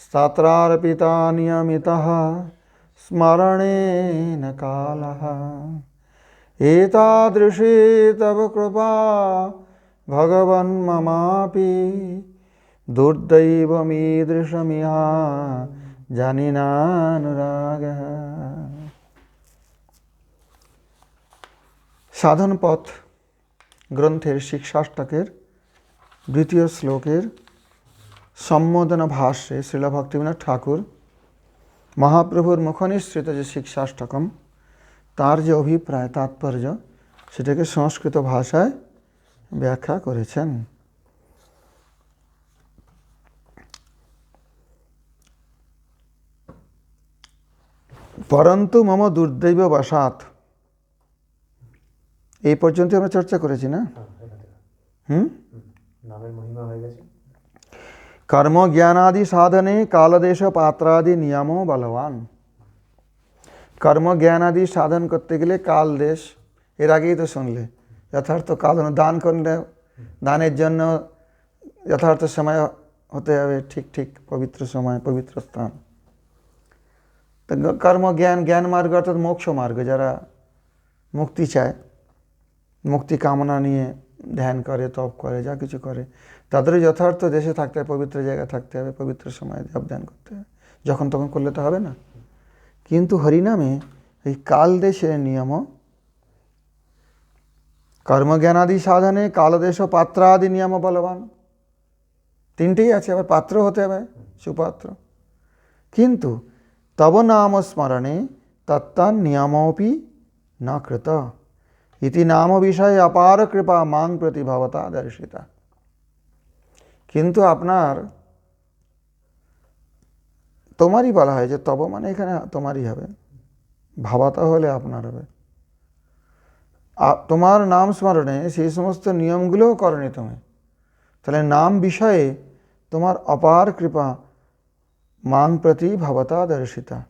स्तत्रार्पिता नियमितः स्मरणेन कालः एतादृशी तव कृपा भगवन्ममापि দুর্দৈবমীদৃশমিহা জানি না অনুরাগ সাধন পথ গ্রন্থের শিক্ষাষ্টকের দ্বিতীয় শ্লোকের সম্বোধনা ভাষ্যে শ্রীলভক্তিবিনাথ ঠাকুর মহাপ্রভুর মুখনিসৃত যে শিক্ষাষ্টকম তার যে অভিপ্রায় তাৎপর্য সেটাকে সংস্কৃত ভাষায় ব্যাখ্যা করেছেন। পরন্তু মম দুর্দৈব বাসাত। এই পর্যন্ত আমরা চর্চা করেছি না? হুম? নামের মহিমা হয়ে গেছে। কর্ম জ্ঞানাদি সাধনে কালদেশ পাত্রাদি নিয়ম বলবান কর্ম জ্ঞানাদি সাধন করতে গেলে কাল দেশ এর আগেই তো শুনলে যথার্থ কাল দান করলে দানের জন্য যথার্থ সময় হতে হবে ঠিক ঠিক পবিত্র সময় পবিত্র স্থান তো কর্ম জ্ঞান জ্ঞান মার্গ অর্থাৎ মোক্ষ মার্গ যারা মুক্তি চায় মুক্তি কামনা নিয়ে ধ্যান করে তপ করে যা কিছু করে তাদেরও যথার্থ দেশে থাকতে হবে, পবিত্র জায়গায় থাকতে হবে, পবিত্র সময়ে ধ্যান করতে হবে। যখন তখন করলে তো হবে না। কিন্তু হরিনামে এই কাল দেশের নিয়ম কর্মজ্ঞানাদি সাধনে কালদেশ পাত্রাদি নিয়ম বলবান। তিনটেই আছে, আবার পাত্র হতে হবে, সুপাত্র। কিন্তু তব নাম স্মরণে তত্তান নিয়মপি ন কৃত ইতি নাম বিষয়ে অপার কৃপা মাং প্রতি ভবতা দর্শিতা। কিন্তু আপনার তোমারই বলা হয় যে তব মানে এখানে তোমারই হবে। ভাবাতা হলে আপনার হবে। তোমার নাম স্মরণে সেই সমস্ত নিয়মগুলোও করনি তুমি। তাহলে নাম বিষয়ে তোমার অপার কৃপা মাং প্রতি ভবতা দর্শিতা।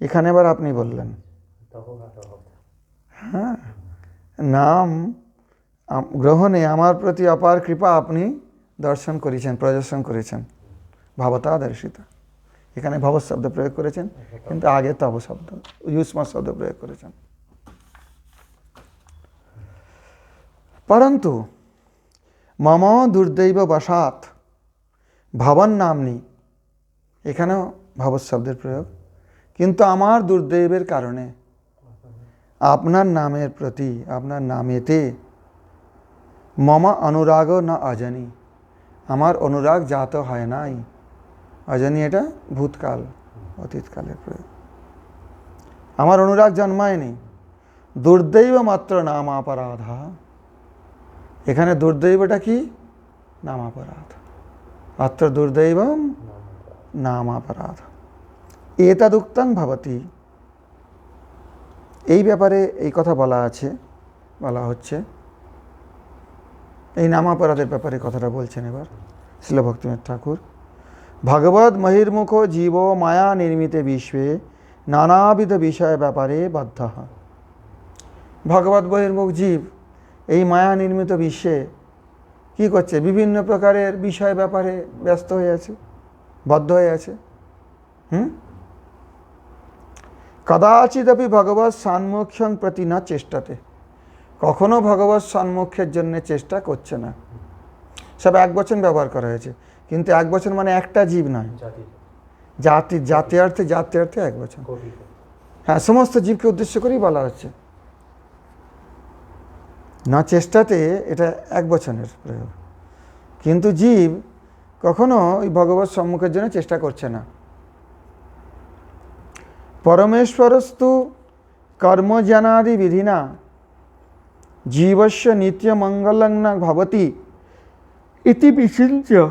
এখানে এবার আপনি বললেন। হ্যাঁ। নাম গ্রহণে আমার প্রতি অপার কৃপা আপনি দর্শন করেছেন, প্রদর্শন করেছেন। ভবতা দর্শিতা এখানে ভব শব্দ প্রয়োগ করেছেন, কিন্তু আগে তব শব্দ ইউসমা শব্দ প্রয়োগ করেছেন। পরন্তু, মম দুর্দৈব বসাত ভবন নামনি, এখানেও ভবৎ শব্দের প্রয়োগ, কিন্তু আমার দুর্দৈবের কারণে আপনার নামের প্রতি, আপনার নামেতে মমা অনুরাগ না অজানি। আমার অনুরাগ জাত হয় নাই। অজানি এটা ভূতকাল, অতীতকালের প্রয়োগ। আমার অনুরাগ জন্মায়নি। দুর্দৈব মাত্র নাম অপরাধা। এখানে দুর্দৈবটা কি? নাম অপরাধ। মাত্র দুর্দৈবম নাম অপরাধ। এতদুক্তং ভবতি। এই ব্যাপারে এই কথা বলা আছে, বলা হচ্ছে। এই নামাপরাধের ব্যাপারে কথাটা বলছেন এবার শিল ভক্তিনাথ ঠাকুর। ভগবত মহির্মুখ জীব মায়া নির্মিত বিশ্বে নানাবিধ বিষয় ব্যাপারে বাধ্য। ভগবত বহির্মুখ জীব এই মায়া নির্মিত বিশ্বে কি করছে? বিভিন্ন প্রকারের বিষয় ব্যাপারে ব্যস্ত হয়ে আছে, বদ্ধ হয়ে আছে। হুম? কদাচিদপি ভগবত সান্মুখ্যং প্রতি না চেষ্টাতে। কখনো ভগবত সম্মুখের জন্য চেষ্টা করছে না। সব এক বচন ব্যবহার করা হয়েছে। কিন্তু এক বচন মানে একটা জীব নয়। জাতি। জাতি অর্থে জাতি অর্থে এক বচন। কোটি হ্যাঁ সমস্ত জীবকে উদ্দেশ্য করেই বলা হচ্ছে। না চেষ্টাতে এটা এক বচনের প্রয়োগ। কিন্তু জীব কখনো ওই ভগবত সম্মুখের জন্য চেষ্টা করছে না। পরমেশ্বরস্তু কর্মজানাদি বিধিনা জীবস্য নিত্যমঙ্গলং ন ভবতি ইতি বিচিন্ত্য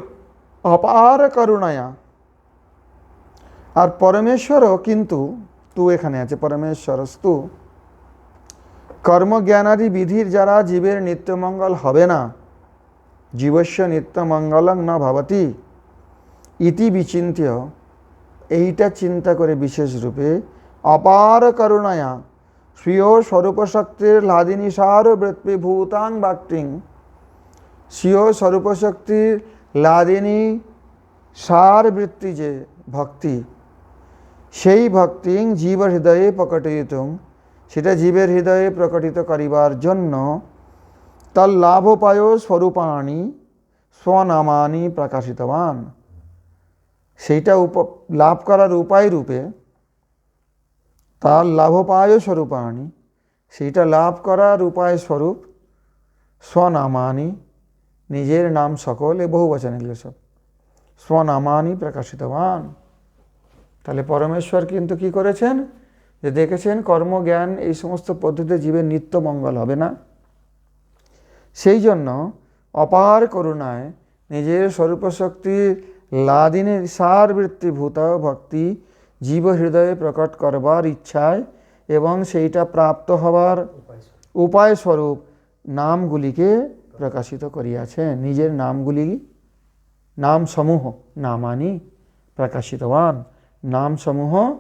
অপার করুণায়া আর পরমেশ্বরও কিন্তু, তু এখানে আছে, পরমেশ্বরস্তু, কর্মজ্ঞানাদি বিধির যারা জীবের নিত্যমঙ্গল হবে না, জীবস্য নিত্যমঙ্গলং ন ভবতি, ইতি বিচিন্ত্য, এইটা চিন্তা করে বিশেষ রূপে অপার করুণায়া স্বীয় স্বরূপশক্তির লাদিনী সার বৃত্তি ভূতাং বাক্তিং স্বীয় স্বরূপশক্তির লাদিনী সার বৃত্তি যে ভক্তি, সেই ভক্তি জীব হৃদয়ে প্রকটিত। সেটা জীবের হৃদয়ে প্রকটিত করিবার জন্য তার লাভোপায় স্বরূপাণি স্বনামানি প্রকাশিতবান। সেইটা উপ লাভ করার উপায় রূপে তার লাভোপায় স্বরূপাণি। সেইটা লাভ করার উপায় স্বরূপ স্বনামানি। নিজের নাম সকল এ বহু বচন এগুলো সব। স্বনামানি প্রকাশিতবান। তাহলে পরমেশ্বর কিন্তু কি করেছেন? যে দেখেছেন কর্মজ্ঞান এই সমস্ত পদ্ধতিতে জীবের নিত্য মঙ্গল হবে না। সেই জন্য অপার করুণায় নিজের স্বরূপশক্তি লাদিনের সার বৃত্তিভূত ভক্তি জীব হৃদয়ে প্রকট করবার ইচ্ছায় এবং সেইটা প্রাপ্ত হবার উপায় স্বরূপ নামগুলিকে প্রকাশিত করিয়াছেন নিজের নামগুলি নাম সমূহ নামানি প্রকাশিতবান নাম সমূহ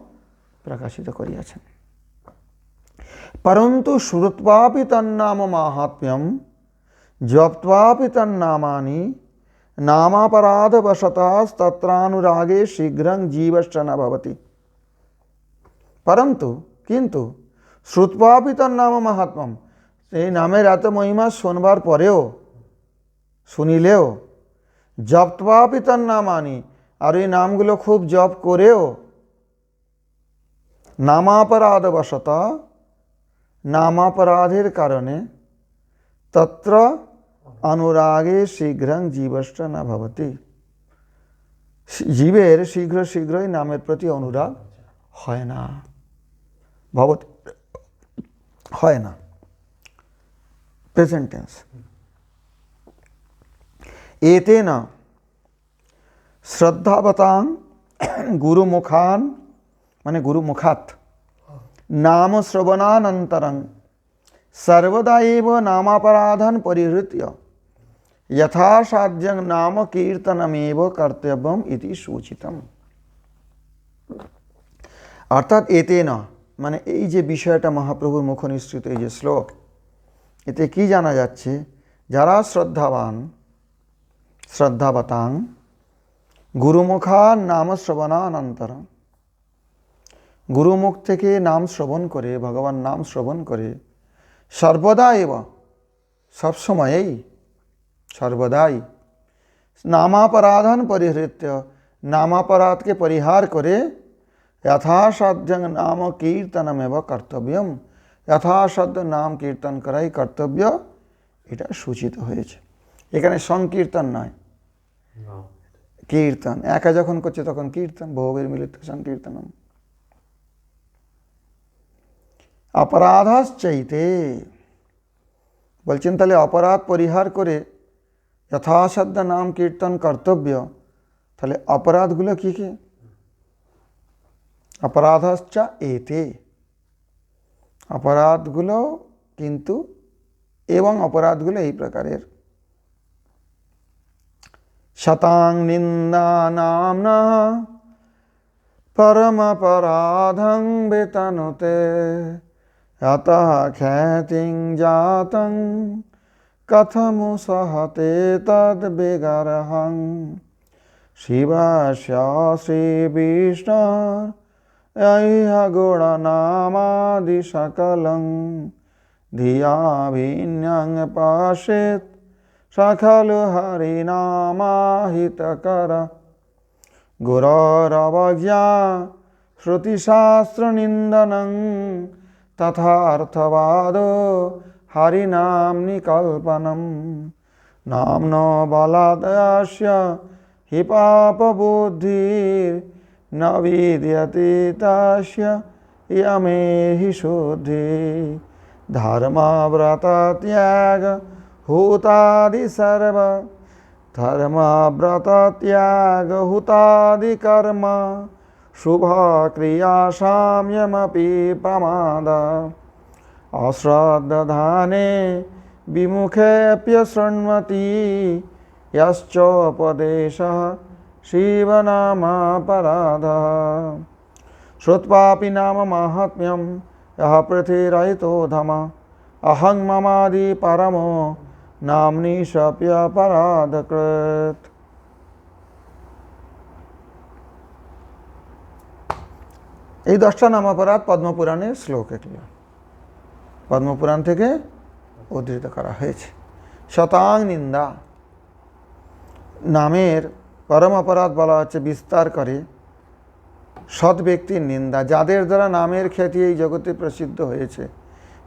প্রকাশিত করিয়াছেন। পরন্তু শ্রুত্বাপি তন্নাম মাহাত্ম্যম, জপ্ত্বাপি তন্নামানি, নামাপরাধবশতাস্তত্রানুরাগে শীঘ্রং জীবশ্চ ন ভবতি। পরন্তু কিন্তু শ্রুত্বাপি নাম মাহাত্ম্যম এই নামের এত মহিমা শোনবার পরেও, শুনিলেও জপ্তবাপি তার নামানি, আর এই নামগুলো খুব জপ করেও, নামাপরাধবশত, নামাপরাধের কারণে তত্র অনুরাগে শীঘ্রং জীবষ্ট না ভবতি। জীবের শীঘ্র শীঘ্রই নামের প্রতি অনুরাগ হয় না। ভবত, হয় না। প্রেজেন্ট টেন্স এতেন শ্রদ্ধাবতাং গুরুমুখান মানে গুরুমুখাত, নাম শ্রবণানন্তরং, সর্বদা এব নামাপরাধন পরিহৃত্য, যথাসাধ্যং নাম কীর্তনমেব কর্তব্যম ইতি সূচিতম। অর্থাৎ এতে না মানে এই যে বিষয়টা মহাপ্রভুর মুখ নিঃসৃত এই যে শ্লোক, এতে কি জানা যাচ্ছে? যারা শ্রদ্ধাবান, শ্রদ্ধাবতাং, গুরুমুখা নাম শ্রবণানন্তর। গুরুমুখ থেকে নাম শ্রবণ করে, ভগবান নাম শ্রবণ করে, সর্বদা এব সবসময়েই সর্বদাই। নামাপরাধন পরিহৃত্য, নামাপরাধকে পরিহার করে যথাসাধ্যং নাম কীর্তনমেব কর্তব্যম যথাসাধ্য নাম কীর্তন করাই কর্তব্য এটা সূচিত হয়েছে এখানে সংকীর্তন নয় কীর্তন একা যখন করছে তখন কীর্তন ভোগের মিলিত সংকীর্তনম অপরাধাশ্চাইতে বলছেন তাহলে অপরাধ পরিহার করে যথাসাধ্য নাম কীর্তন কর্তব্য তাহলে অপরাধগুলো কি কি অপরাধশ্চা এতে অপরাধগুলো কিন্তু এবং অপরাধগুলো এই প্রকারের শতাং নিন্দা নামনা পরমপরাধং বেতনুতে এত খ্যাতিং জাতং কথমু সহতে তদ বেগরহং শিবস্য বিষ্ণ ইহা গোড়া নামাদি সকলং ধিয়া ভিন্যাং পাশেত সখলু হরিনামাহিতকর গুররবজ্ঞা শ্রুতিশাস্ত্রনিন্দনং তথার্থবাদ হরিনাম্নি কল্পনম নাম্ন पापबुद्धिर्न विद्यते तस्य यमे शुद्धि। धर्मव्रतत्याग हूतादि सर्व धर्मव्रतत्यागहुतादिकर्म शुभक्रियासाम्यमपि प्रमाद। अश्रद्धधाने विमुखेऽप्यशृण्वति यश्चोपदेशः शिवनामापराधा। श्रुत्वापि नाम माहात्म्यं, यः पृथिरयितो धम। অহং ममादि परमो, नाम्नि शप्यपराधकृत् এই দশটা নাম অপরাধ পদ্মপুরাণের শ্লোক এগুলো পদ্মপুরাণ থেকে উদ্ধৃত করা হয়েছে। শতাং নিন্দা। নামের পরম অপরাধ বলা হচ্ছে বিস্তার করে সৎ ব্যক্তির নিন্দা, যাদের দ্বারা নামের খ্যাতি এই জগতে প্রসিদ্ধ হয়েছে।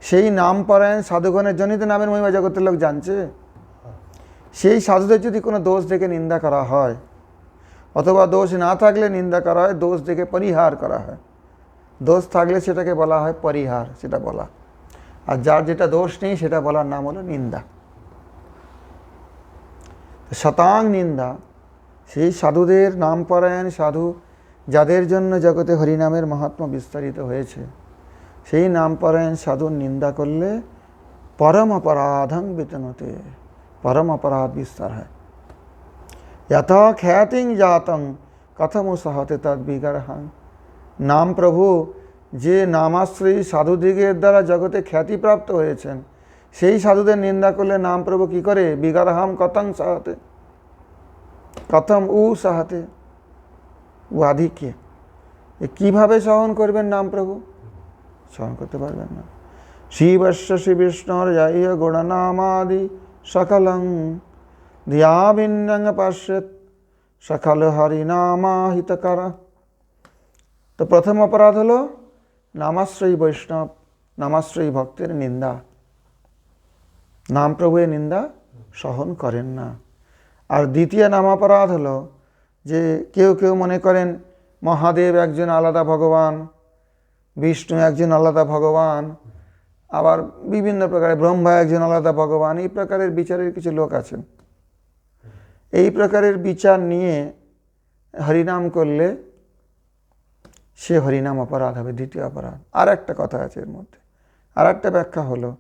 সেই নাম পরায়ণ সাধুগণের জন্যই তো নামের মহিমা জগতের লোক জানছে? সেই সাধুদের যদি কোনো দোষ দেখে নিন্দা করা হয়, অথবা দোষ না থাকলে নিন্দা করা হয়, দোষ দেখে পরিহার করা হয়। দোষ থাকলে সেটাকে বলা হয় পরিহার, সেটা বলা। আর যার যেটা দোষ নেই, সেটা বলার নাম হলো নিন্দা। শতাং নিন্দা সেই সাধুদের নাম পরায়ণ সাধু যাদের জন্য জগতে হরিনামের মাহাত্ম্য বিস্তারিত হয়েছে, সেই নাম পরায়ণ সাধুর নিন্দা করলে পরম অপরাধং বেতনতে, পরম অপরাধ বিস্তার হয়। যথা খ্যাতিং জাতং, কথম সহতে তদ বিগরহাং নাম প্রভু, যে নামাশ্রয়ী সাধুদিগের দ্বারা জগতে খ্যাতিপ্রাপ্ত হয়েছেন, সেই সাধুদের নিন্দা করলে নাম প্রভু কী করে? বিগরহাম কথং সহতে। কথম উ সাহাতে এ কীভাবে সহন করবেন নাম প্রভু? সহন করতে পারবেন না। শিবস্য শ্রী বিষ্ণুর যাই গুণনামাদি সকলং ধিয়াভিন্নং পশ্যত সকল হরিনামাহিতকর। তো প্রথম অপরাধ হলো নামাশ্রয়ী বৈষ্ণব, নামাশ্রয়ী ভক্তের নিন্দা। নাম প্রভুয়ের নিন্দা সহন করেন না। আর দ্বিতীয় নামাপরাধ হলো যে কেউ কেউ মনে করেন মহাদেব একজন আলাদা ভগবান, বিষ্ণু একজন আলাদা ভগবান, আবার বিভিন্ন প্রকারের ব্রহ্মা একজন আলাদা ভগবান, এই প্রকারের বিচারের কিছু লোক আছেন এই প্রকারের বিচার নিয়ে হরিনাম করলে সে হরিনাম অপরাধ হবে, দ্বিতীয় অপরাধ। আর একটা কথা আছে এর মধ্যে। আর একটা ব্যাখ্যা হলো,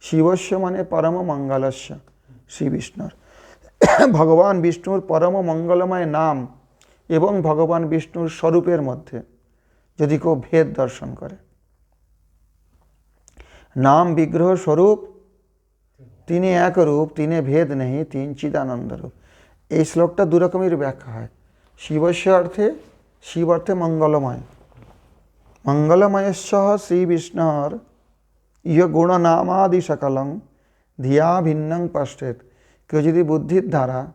শিবস্য মানে পরম মঙ্গলস্য শ্রী বিষ্ণুর ভগবান বিষ্ণুর পরম মঙ্গলময় নাম এবং ভগবান বিষ্ণুর স্বরূপের মধ্যে যদি কেউ ভেদ দর্শন করে। নাম বিগ্রহ স্বরূপ, তিনি এক রূপ, তিনি ভেদ নেই, তিন চিদানন্দ রূপ। এই শ্লোকটা দু রকমের ব্যাখ্যা হয়। শিবস্য অর্থে, শিব অর্থে মঙ্গলময়। মঙ্গলময়স্য শ্রী বিষ্ণুর ইহ গুণনামাদি সকলং, ধিয়া ভিন্নং পশ্যেত কেউ যদি বুদ্ধির দ্বারা,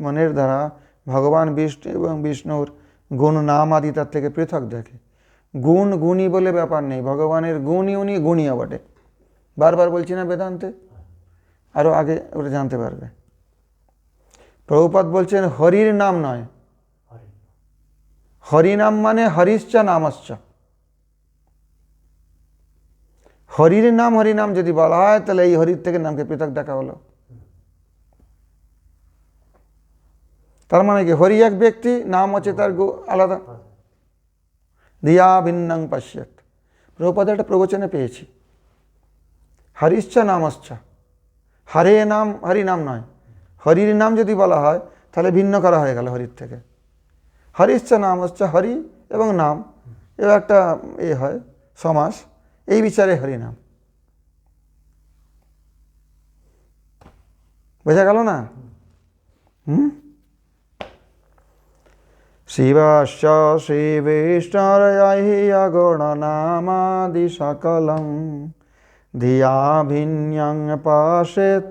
মনের দ্বারা ভগবান বিষ্ণু এবং বিষ্ণুর গুণ, নাম আদি তার থেকে পৃথক দেখে। গুণ গুণী বলে ব্যাপার নেই, ভগবানের গুণই উনি গুণীয় বটে। বারবার বলছি না বেদান্তে? আরও আগে ওটা জানতে পারবে। প্রভুপাত বলছেন, হরির নাম নয়। হরি হরিনাম মানে হরিশ্চ নামশ্চ। হরির নাম, হরিনাম যদি বলা হয়, তাহলে এই হরির থেকে নামকে পৃথক দেখা হলো। তার মানে কি? হরি এক ব্যক্তি, নাম হচ্ছে তার আলাদা। দিয়া ভিন্নং পশ্যত। প্রভুপাদ একটা প্রবচনে পেয়েছি। হরিশ্চ নামশ্চ। হরে নাম, হরি নাম নয়। হরির নাম যদি বলা হয়, তাহলে ভিন্ন করা হয়ে গেল হরির থেকে। হরিশ্চা নাম হচ্ছে হরি এবং নাম। এবার একটা এ হয়, সমাস। এই বিচারে হরিনাম বোঝা গেল না? হুম? শ্রীবিষ্ণুরয়গুণনামাদি সকলং ধিয়া ভিন্যং পাশেত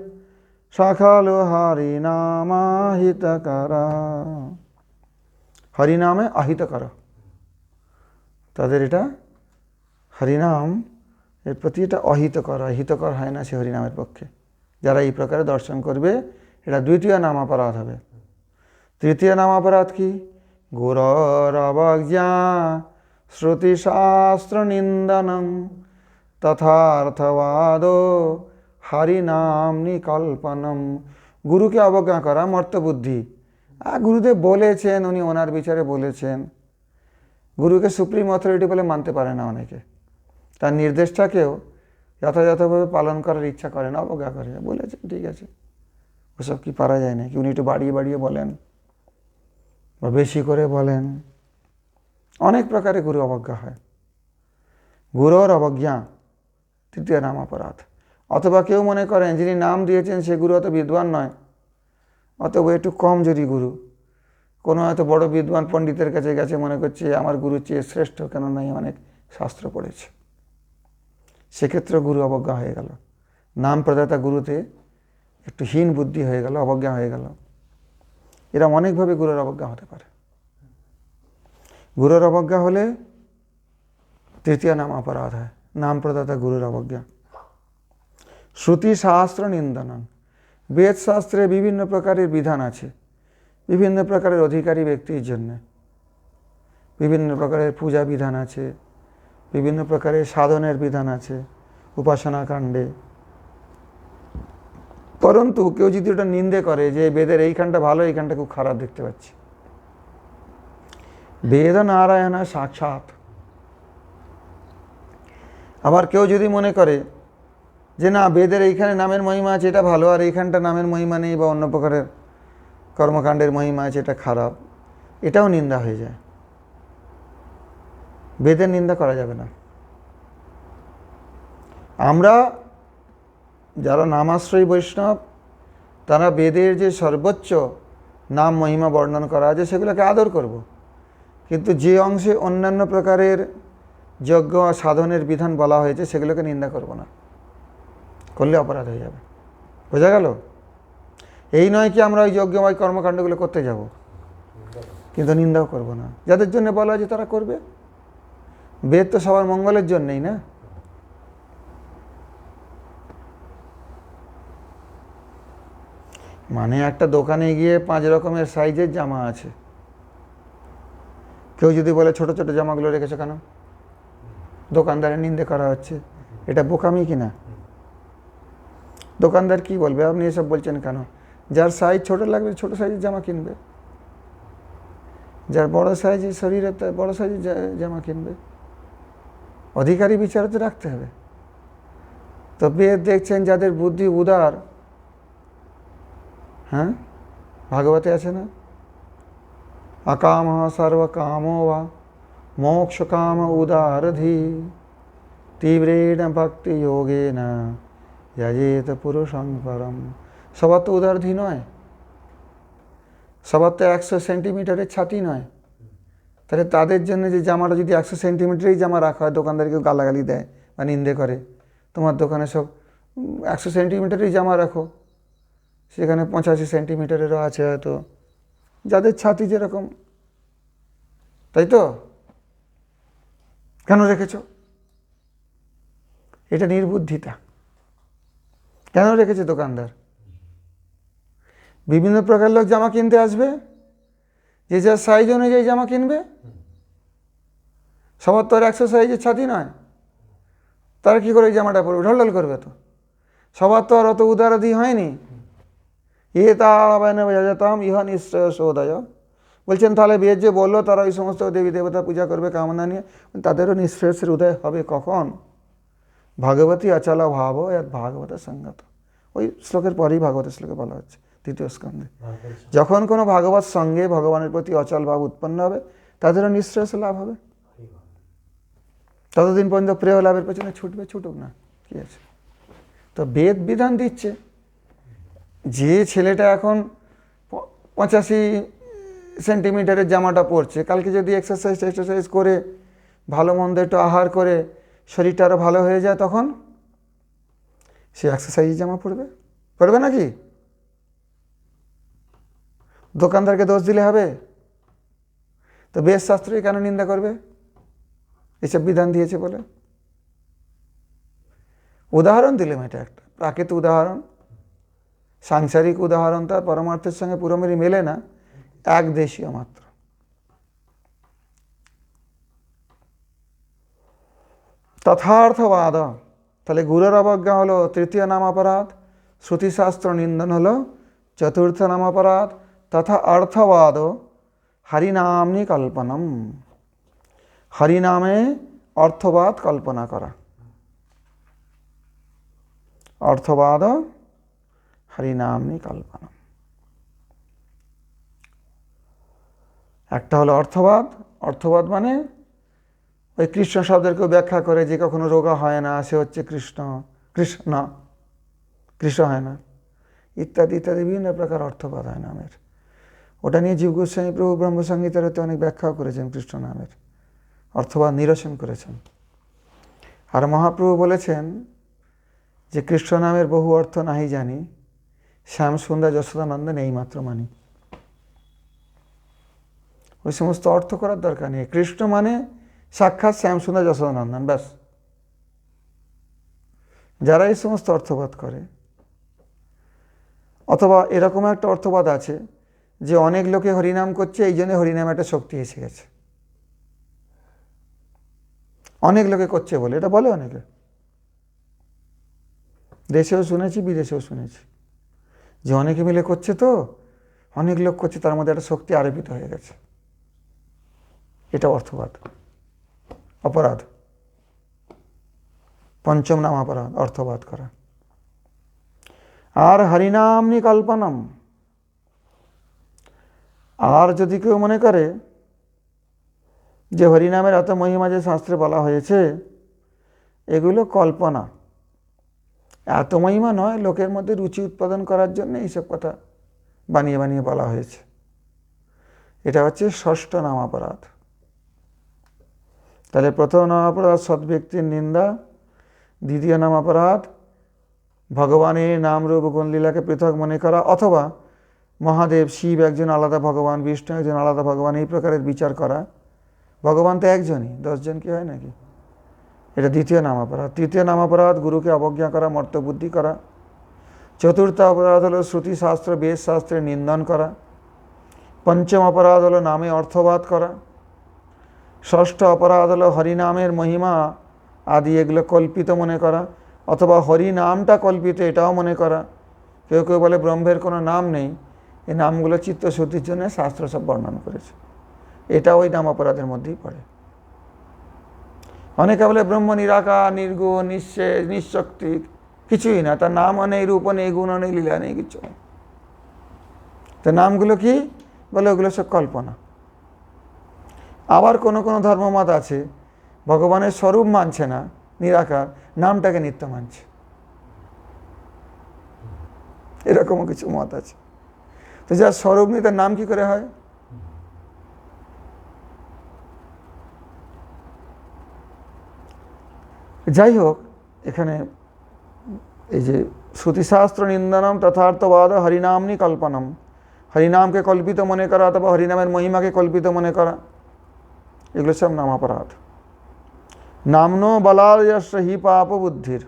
সকল হরিনামাহিতকর। হরিনামে আহিত কর তাদের এটা হরিনাম, এর প্রতি এটা অহিতকর হিতকর হয় না সে হরিনামের পক্ষে। যারা এই প্রকারে দর্শন করবে, এটা দ্বিতীয় নাম অপরাধ হবে। তৃতীয় নাম অপরাধ কি? শ্রুতিশাস্ত্র নিন্দনম, তথার্থবাদ হরিনাম নিকল্পনম। গুরুকে অবজ্ঞা করা মর্তবুদ্ধি। আর গুরুদেব বলেছেন, উনি ওনার বিচারে বলেছেন। গুরুকে সুপ্রিম অথরিটি বলে মানতে পারে না অনেকে। তার নির্দেশটাকেও যথাযথভাবে পালন করার ইচ্ছা করে না, অবজ্ঞা করে। বলেছেন, ঠিক আছে। ওসব কি পারা যায় না কি উনি একটু বাড়িয়ে বাড়িয়ে বলেন। বা বেশি করে বলেন, অনেক প্রকারে গুরু অবজ্ঞা হয়। গুরুর অবজ্ঞা, তৃতীয় নাম অপরাধ। অথবা কেউ মনে করেন যিনি নাম দিয়েছেন সে গুরু অত বিদ্বান নয়। অতএব একটু কম যদি গুরু। কোনো হয়তো বড় বিদ্বান পণ্ডিতের কাছে গেছে, মনে করছে আমার গুরুর চেয়ে শ্রেষ্ঠ কেন নাই অনেক শাস্ত্র পড়েছে। সেক্ষেত্রে গুরু অবজ্ঞা হয়ে গেল। নাম প্রদাতা গুরুতে একটু হীন বুদ্ধি হয়ে গেল, অবজ্ঞা হয়ে গেল। এরা অনেকভাবে গুরুর অবজ্ঞা হতে পারে। গুরুর অবজ্ঞা হলে তৃতীয় নাম অপরাধ হয়, নাম প্রদাতা গুরুর অবজ্ঞা। শ্রুতি শাস্ত্র নিন্দনম বেদ শাস্ত্রে বিভিন্ন প্রকারের বিধান আছে, বিভিন্ন প্রকারের অধিকারী ব্যক্তির জন্য। বিভিন্ন প্রকারের পূজা বিধান আছে, বিভিন্ন প্রকারের সাধনের বিধান আছে উপাসনা কাণ্ডে পরন্তু কেউ যদি ওটা নিন্দে করে যে বেদের এইখানটা ভালো, এইখানটা খুব খারাপ দেখতে পাচ্ছি। বেদ নারায়ণ সাক্ষাৎ। আবার কেউ যদি মনে করে যে না, বেদের এইখানে নামের মহিমা আছে, এটা ভালো, আর এইখানটা নামের মহিমা নেই বা অন্য প্রকারের কর্মকাণ্ডের মহিমা আছে, এটা খারাপ, এটাও নিন্দা হয়ে যায়। বেদের নিন্দা করা যাবে না। আমরা যারা নামাশ্রয়ী বৈষ্ণব, তারা বেদের যে সর্বোচ্চ নাম মহিমা বর্ণন করা আছে, সেগুলোকে আদর করব। কিন্তু যে অংশে অন্যান্য প্রকারের যজ্ঞ সাধনের বিধান বলা হয়েছে, সেগুলোকে নিন্দা করব না। করলে অপরাধ হয়ে যাবে। বোঝা গেল? এই নয় কি আমরা ওই যজ্ঞময় কর্মকাণ্ডগুলো করতে যাব। কিন্তু নিন্দাও করব না। যাদের জন্য বলা হয়েছে তারা করবে। বেদ তো সবার মঙ্গলের জন্যই না? মানে একটা দোকানে গিয়ে পাঁচ রকমের সাইজের জামা আছে। কেউ যদি বলে ছোট ছোট জামাগুলো রেখেছো কেন? দোকানদারের নিন্দে করা হচ্ছে। এটা বোকামি কিনা? দোকানদার কি বলবে? আপনি এসব বলছেন কেন? যার সাইজ ছোট লাগবে, ছোট সাইজের জামা কিনবে। যার বড় সাইজের শরীরে বড় সাইজের জামা কিনবে। অধিকারী বিচার তো রাখতে হবে। তো বেদ দেখছেন যাদের বুদ্ধি উদার হ্যাঁ? ভাগবতে আছে না? অকাম সর্বকামো বা মোক্ষ কাম উদারধি তীব্রেণ ভক্তি যোগেন যজেত পুরুষং পরম। সবার তো উদারধি নয়। সবার তো একশো সেন্টিমিটারের ছাতি নয়। তাহলে তাদের জন্য যে জামাটা যদি একশো সেন্টিমিটারেই জামা রাখা হয়, দোকানদার কেউ গালাগালি দেয় বা নিন্দে করে, তোমার দোকানে সব একশো সেন্টিমিটারেই জামা রাখো। সেখানে পঁচাশি সেন্টিমিটারেরও আছে হয়তো। যাদের ছাতি যেরকম। তাই তো? কেন রেখেছ? এটা নির্বুদ্ধিতা। কেন রেখেছে দোকানদার? বিভিন্ন প্রকার লোক জামা কিনতে আসবে। যে যার সাইজ অনুযায়ী জামা কিনবে। সবার তো আর একশো সাইজের ছাতি নয়। তারা কী করে এই জামাটা পরবে? ঢলঢল করবে তো। সবার তো আর অত উদারদি হয়নি। এ তাড়াবায়নে যেতাম ইহ নিশ্চয় সৌদয় বলছেন তাহলে বেদ যে বলল তারা ওই সমস্ত দেবী দেবতা পূজা করবে কামনা নিয়ে তাদেরও নিঃশ্রেষের উদয় হবে কখন ভগবতী অচল ভাব এর ভাগবত সঙ্গত ওই শ্লোকের পরেই ভাগবতের শ্লোকে বলা হচ্ছে, তৃতীয় স্কন্ধে। যখন কোনো ভাগবত সঙ্গে ভগবানের প্রতি অচল ভাব উৎপন্ন হবে, তাদেরও নিঃশ্রেষ লাভ হবে। ততদিন পর্যন্ত প্রেয় লাভের পেছনে ছুটবে, ছুটুক না, কি আছে? তো বেদ বিধান দিচ্ছে যে ছেলেটা এখন পঁচাশি সেন্টিমিটারের জামাটা পরছে, কালকে যদি এক্সারসাইজ এক্সারসাইজ করে, ভালো মন্দ একটু আহার করে, শরীরটা আরও ভালো হয়ে যায়, তখন সে এক্সারসাইজ জামা পরবে। পরবে নাকি? দোকানদারকে দোষ দিলে হবে? তো বেশ শাস্ত্রই কেন নিন্দা করবে? এসব বিধান দিয়েছে বলে। উদাহরণ দিলাম এটা একটা প্রাকৃত উদাহরণ। সাংসারিক উদাহরণ তার পরমার্থের সঙ্গে পুরোপুরি মেলে না, এক দেশীয় মাত্র। তথার্থবাদ, তাহলে গুরুর অবজ্ঞা হলো তৃতীয় নাম অপরাধ, শ্রুতিশাস্ত্র নিন্দন হলো চতুর্থ নাম অপরাধ, তথা অর্থবাদ, হরিনামনি কল্পনম। হরিনামে অর্থবাদ কল্পনা করা। অর্থবাদ হরিনামনি কল্পনা। একটা হলো অর্থবাদ। অর্থবাদ মানে ওই কৃষ্ণ শব্দের কেউ ব্যাখ্যা করে যে কখনো রোগা হয় না, সে হচ্ছে কৃষ্ণ কৃষ্ণ কৃষ্ণ হয় না। ইত্যাদি ইত্যাদি, বিভিন্ন প্রকার অর্থবাদ হয় নামের। ওটা নিয়ে জীব গোস্বামী, প্রভু ব্রহ্মসংগীতারতে অনেক ব্যাখ্যাও করেছেন কৃষ্ণ নামের। অর্থবাদ নিরসন করেছেন। আর মহাপ্রভু বলেছেন যে কৃষ্ণ নামের বহু অর্থ নাহি জানি। শ্যাম সুন্দর যশোদানন্দন এইমাত্র মানি। ওই সমস্ত অর্থ করার দরকার নেই। কৃষ্ণ মানে সাক্ষাৎ শ্যাম সুন্দর যশোদানন্দন ব্যাস। যারা এই সমস্ত অর্থবাদ করে, অথবা এরকম একটা অর্থবাদ আছে যে অনেক লোকে হরিনাম করছে, এই জন্য হরিনামে একটা শক্তি এসে গেছে। অনেক লোকে করছে বলে, এটা বলে অনেকে। দেশেও শুনেছি, বিদেশেও শুনেছি। যে অনেকে মিলে করছে তো, অনেক লোক করছে, তার মধ্যে একটা শক্তি আরোপিত হয়ে গেছে। এটা অর্থবাদ। অপরাধ। পঞ্চম নাম অপরাধ, অর্থবাদ করা। আর হরিনামনি কল্পনম আর যদি কেউ মনে করে যে হরিনামের এত মহিমা যে শাস্ত্রে বলা হয়েছে, এগুলো কল্পনা। এত মহিমা নয়, লোকের মধ্যে রুচি উৎপাদন করার জন্য এইসব কথা বানিয়ে বানিয়ে বলা হয়েছে। এটা হচ্ছে ষষ্ঠ নাম অপরাধ। তাহলে প্রথম নাম অপরাধ সৎ ব্যক্তির নিন্দা, দ্বিতীয় নাম অপরাধ ভগবানের নাম রূপ গুণলীলাকে পৃথক মনে করা অথবা মহাদেব, শিব একজন আলাদা ভগবান, বিষ্ণু একজন আলাদা ভগবান, এই প্রকারের বিচার করা। ভগবান তো একজনই, দশজন কি হয় নাকি? এটা দ্বিতীয় নাম অপরাধ। তৃতীয় নাম অপরাধ, গুরুকে অবজ্ঞা করা, মর্তবুদ্ধি করা। চতুর্থ অপরাধ হলো শ্রুতিশাস্ত্র বেদ শাস্ত্রের নিন্দন করা। পঞ্চম অপরাধ হলো নামে অর্থবাদ করা। ষষ্ঠ অপরাধ হলো হরিনামের মহিমা আদি এগুলো কল্পিত মনে করা, অথবা হরি নামটা কল্পিত এটাও মনে করা। কেউ কেউ বলে ব্রহ্মের কোনো নাম নেই, এই নামগুলো চিত্তশুদ্ধির জন্য শাস্ত্র সব বর্ণনা করেছে। এটা ওই নাম অপরাধের মধ্যেই পড়ে। অনেকে বলে ব্রহ্ম নিরাকার, নির্গুণ, নিঃশেষ, নিঃশক্তি, কিছুই না। তার নাম নেই, রূপ নেই, গুণ নেই, লীলা নেই, কিছু তো নামগুলো কি? বলে ওগুলো সব কল্পনা। আবার কোনো কোনো ধর্মমত আছে, ভগবানের স্বরূপ মানছে না, নিরাকার, নামটাকে নিত্য মানছে। এরকমও কিছু মত আছে। তো যার স্বরূপ নেই, তার নাম কি করে হয়? যাই হোক এখানে এই যে শ্রুতিশাস্ত্র নিন্দনম তথার্থবাদ হরিনামনি কল্পনম। হরিনামকে কল্পিত মনে করা অথবা হরিনামের মহিমাকে কল্পিত মনে করা, এগুলো সব নাম অপরাধ। নামনো বলায়স্য হি পাপ বুদ্ধির,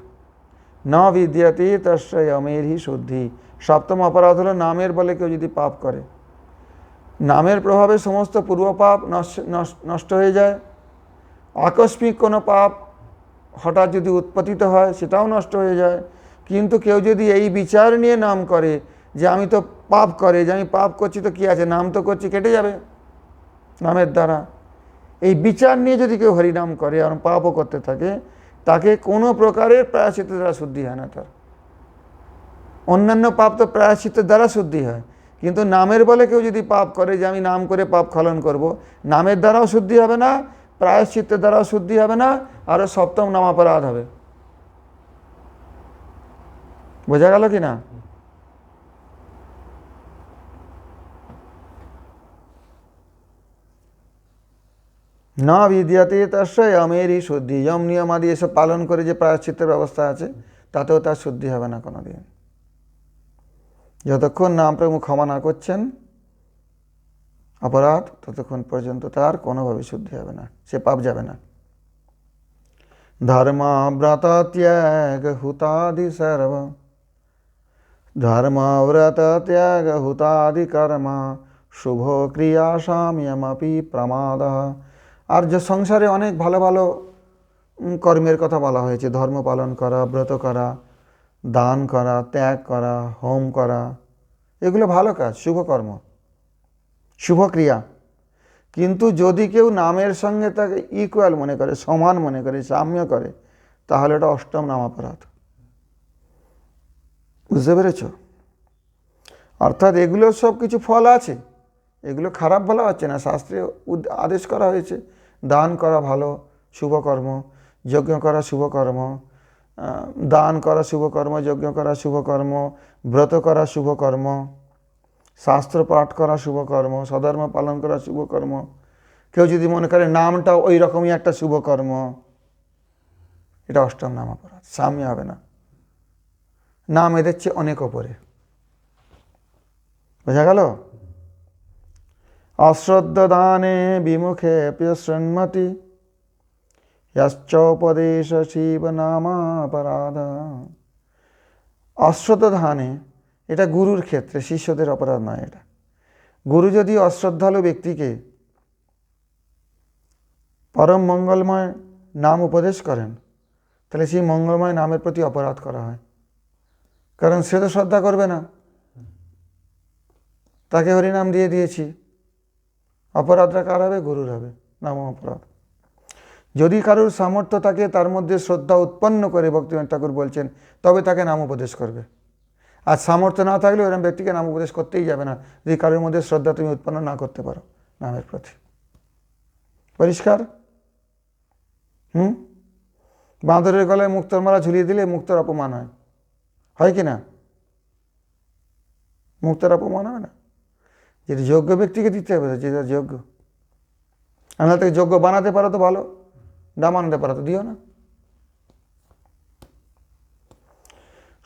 ন বিদ্যতে তস্য অমের হি শুদ্ধি। সপ্তম অপরাধ হলো নামের বলে কেউ যদি পাপ করে। নামের প্রভাবে সমস্ত পূর্ব পাপ নষ্ট নষ্ট- নষ্ট হয়ে যায়। আকস্মিক কোনো পাপ হঠাৎ যদি উৎপতিত হয়, সেটাও নষ্ট হয়ে যায়। কিন্তু কেউ যদি এই বিচার নিয়ে নাম করে যে আমি তো পাপ করে, যে আমি পাপ করছি, তো কী আছে? নাম তো করছি, কেটে যাবে নামের দ্বারা। এই বিচার নিয়ে যদি কেউ হরিনাম করে আর পাপও করতে থাকে, তাকে কোনো প্রকারের প্রায়শ্চিত্ত দ্বারা শুদ্ধি হয় না তার। অন্যান্য পাপ তো প্রায়শ্চিত্তের দ্বারা শুদ্ধি হয়। কিন্তু নামের বলে কেউ যদি পাপ করে যে আমি নাম করে পাপ খলন করব, নামের দ্বারাও শুদ্ধি হবে না প্রায়শ্চিত্তের দ্বারা শুদ্ধি হবে না আরও সপ্তম নাম অপরাধ হবে। বোঝা গেল কি না না বিদ্যাতে তস্য আমেরই শুদ্ধি। যম নিয়ম আদি এসব পালন করে যে প্রায়শ্চিত্তের ব্যবস্থা আছে, তাতেও তার শুদ্ধি হবে না কোনো দিন যতক্ষণ নাম প্রভু ক্ষমা না করছেন অপরাধ ততক্ষণ পর্যন্ত তার কোনোভাবে শুদ্ধি হবে না, সে পাপ যাবে না। ধর্মাব্রত ত্যাগ হুতাদি সর্ব। ধর্মাব্রত ত্যাগ হুতাদি কর্ম, শুভ ক্রিয়া সাম্যমপি প্রমাদ। আর যে সংসারে অনেক ভালো ভালো কর্মের কথা বলা হয়েছে, ধর্ম পালন করা, ব্রত করা, দান করা, ত্যাগ করা, হোম করা, এগুলো ভালো কাজ, শুভ কর্ম শুভ ক্রিয়া কিন্তু যদি কেউ নামের সঙ্গে তাকে ইকুয়াল মনে করে, সমান মনে করে, সাম্য করে, তাহলে এটা অষ্টম নাম অপরাধ। বুঝতে পেরেছ? অর্থাৎ এগুলোর সব কিছু ফল আছে। এগুলো খারাপ বলা হচ্ছে না। শাস্ত্রে আদেশ করা হয়েছে, দান করা ভালো, শুভকর্ম, যজ্ঞ করা শুভকর্ম দান করা শুভকর্ম, যজ্ঞ করা শুভকর্ম, ব্রত করা শুভকর্ম। শাস্ত্র পাঠ করা শুভকর্ম, সধর্ম পালন করা শুভকর্ম। কেউ যদি মনে করে নামটা ওই রকমই একটা শুভকর্ম, এটা অষ্টম নাম অপরাধ সামনে হবে না। নাম এদের চেয়ে অনেক ওপরে। বোঝা গেল? অশ্রদ্ধদানে বিমুখে শৃণ্মতি ইয়াশ্চোপদেশ শিব নামাপরাধ অশ্রদ্ধানে এটা গুরুর ক্ষেত্রে, শিষ্যদের অপরাধ নয় এটা। গুরু যদি অশ্রদ্ধালু ব্যক্তিকে পরম মঙ্গলময় নাম উপদেশ করেন, তাহলে সেই মঙ্গলময় নামের প্রতি অপরাধ করা হয়। কারণ সে তো শ্রদ্ধা করবে না। তাকে হরিনাম দিয়ে দিয়েছি। অপরাধটা কার হবে? গুরুর হবে। নাম অপরাধ। যদি কারোর সামর্থ্য থাকে, তার মধ্যে শ্রদ্ধা উৎপন্ন করে ভক্তিনাথ ঠাকুর বলছেন, তবে তাকে নাম উপদেশ করবে। আর সামর্থ্য না থাকলে ওরকম ব্যক্তিকে নাম উপদেশ করতেই যাবে না। যদি কারোর মধ্যে শ্রদ্ধা তুমি উৎপন্ন না করতে পারো নামের প্রতি। পরিষ্কার? হুম? বাঁদরের গলায় মুক্তর মালা ঝুলিয়ে দিলে মুক্তর অপমান হয়। হয় কি না? মুক্তর অপমান হয় না? যেটা যোগ্য ব্যক্তিকে দিতে হবে যেটা যোগ্য। আমরা তাকে যোগ্য বানাতে পারো তো ভালো না বানাতে পারো তো দিও না।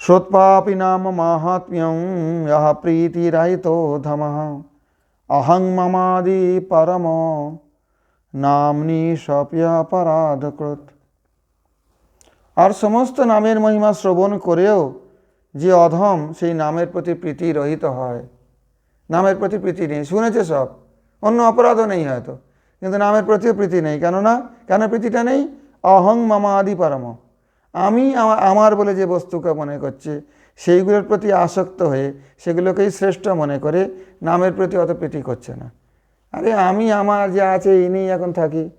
শ্রোৎপাপি নাম মাহাত্ম্যং यः प्रीतिरहितो धमः अहं ममादि परम নামনি সপ্যাপরাধকৃত আর সমস্ত নামের মহিমা শ্রবণ করেও যে অধম সেই নামের প্রতি প্রীতি রহিত হয় নামের প্রতি প্রীতি নেই শুনেছে সব অন্য অপরাধও নেই হয়তো কিন্তু নামের প্রতিও প্রীতি নেই কেননা কেন প্রীতিটা নেই অহং মামা আদি পরম আমি আমা- আমার বলে যে বস্তুকে মনে করছে, সেইগুলোর প্রতি আসক্ত হয়ে সেগুলোকেই শ্রেষ্ঠ মনে করে নামের প্রতি অত প্রীতি করছে না। আরে আমি, আমার যা আছে এই নিয়েই এখন থাকি।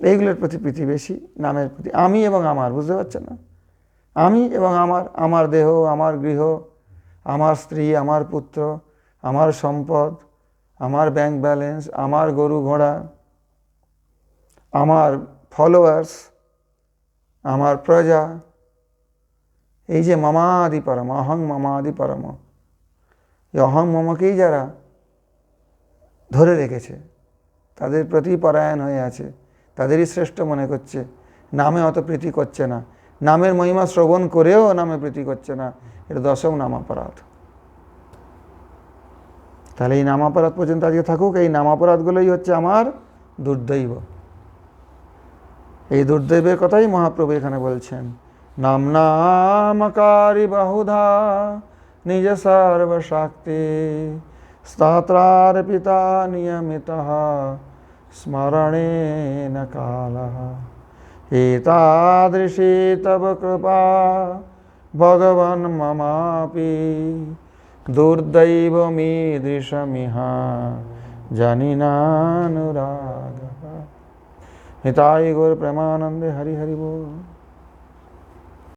এইগুলোর প্রতি প্রীতি বেশি, নামের প্রতি। আমি এবং আমার, বুঝতে পারছে না? আমি এবং আমার আমার দেহ, আমার গৃহ, আমার স্ত্রী, আমার পুত্র, আমার সম্পদ, আমার ব্যাংক ব্যালেন্স আমার গরু ঘোড়া, আমার ফলোয়ার্স আমার প্রজা। এই যে মামাদি পরম, অহং মামাদি পরম। এই অহং মমকেই যারা ধরে রেখেছে, তাদের প্রতি পরায়ণ হয়ে আছে, তাদেরই শ্রেষ্ঠ মনে করছে। নামে অত প্রীতি করছে না। নামের মহিমা শ্রবণ করেও নামে প্রীতি করছে না। এটা দশম নামাপরাধ তাহলে এই নামাপরাধ পর্যন্ত আজকে থাকুক, এই নামাপরাধগুলোই হচ্ছে আমার দুর্দৈব। এই দুর্দৈবের কথাই মহাপ্রভু এখানে বলছেন। নাম নামকারী বাহুধা, নিজ সর্বশক্তি স্তোত্রার পিতা নিয়মিত, স্মরণে কাল। এতাদৃশী তব কৃপা, ভগবন মমাপি, দুর্দৈবমীদৃশমিহ, জানি নানুরাগ হিতাই গৌর প্রেমানন্দে হরি হরি বল